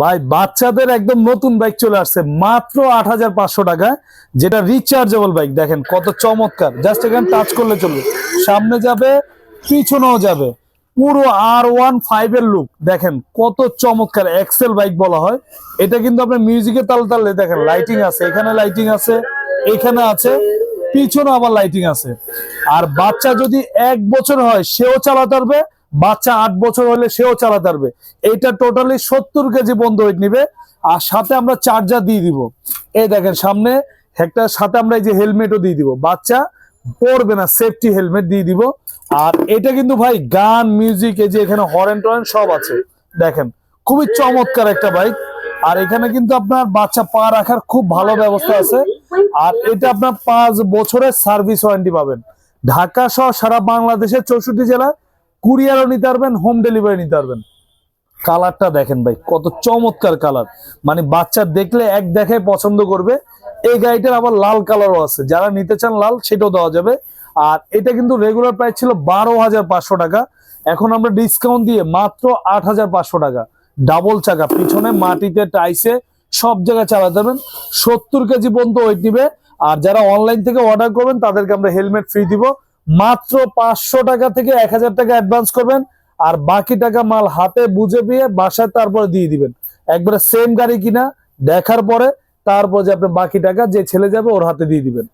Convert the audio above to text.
ভাই, বাচ্চাদের একদম নতুন বাইক চলে আসছে, মাত্র আট হাজার পাঁচশো টাকায় যেটা রিচার্জেবল বাইক দেখেন কত চমৎকার। জাস্ট এখানে টাচ করলে চলবে। সামনে যাবে, পিছনেও যাবে। পুরো আর ওয়ান ফাইভ এর লুক দেখেন কত চমৎকার এক্সেল বাইক বলা হয়। এটা কিন্তু আপনার মিউজিকের তাল তালে দেখেন লাইটিং আছে, এখানে লাইটিং আছে, এখানে আছে পিছনে আবার লাইটিং আছে। আর বাচ্চা যদি এক বছর হয়, সেও চালাতে পারবে বাচ্চা আট বছর হলে সেও চালাতে পারবে। এইটা টোটালি সত্তর কেজি বন্ধ ওয়েট নিবে। আর সাথে আমরা চার্জার দিয়ে দিব। এই দেখেন সামনে, একটা সাথে আমরা এই যে হেলমেটও দিয়ে দিব। বাচ্চা পড়বে না সেফটি হেলমেট দিয়ে দিব। আর এটা কিন্তু ভাই গান মিউজিক এই যে এখানে হরেন টরেন সব আছে। দেখেন, খুবই চমৎকার একটা বাইক আর এখানে কিন্তু আপনার বাচ্চা পা রাখার খুব ভালো ব্যবস্থা আছে। আর এটা আপনার পাঁচ বছরের সার্ভিস ওয়ারেন্টি পাবেন। ঢাকা সহ সারা বাংলাদেশের চৌষট্টি জেলায় কুরিয়ারও নিতে পারবেন হোম ডেলিভারি নিতে পারবেন। কালারটা দেখেন ভাই, কত চমৎকার কালার মানে বাচ্চা দেখলে এক দেখায় পছন্দ করবে। এই গাড়িটার আবার লাল কালারও আছে। যারা নিতে চান লাল, সেটাও দেওয়া যাবে। আর এটা কিন্তু রেগুলার প্রাইস ছিল বারো হাজার পাঁচশো টাকা। এখন আমরা ডিসকাউন্ট দিয়ে মাত্র আট হাজার পাঁচশো টাকা। ডাবল চাকা, পিছনে মাটিতে টাইসে সব জায়গায় চালাতে পারবেন। সত্তর কেজি পর্যন্ত ওয়েট নিবে। আর যারা অনলাইন থেকে অর্ডার করবেন, তাদেরকে আমরা হেলমেট ফ্রি দিব। মাত্র পাঁচশো টাকা থেকে এক হাজার টাকা অ্যাডভান্স করবেন। আর বাকি টাকা মাল হাতে বুঝে পেয়ে বাসায় তারপরে দিয়ে দিবেন। একবারে সেম গাড়ি কিনা দেখার পরে তারপর যে আপনি বাকি টাকা যে ছেলে যাবে ওর হাতে দিয়ে দিবেন।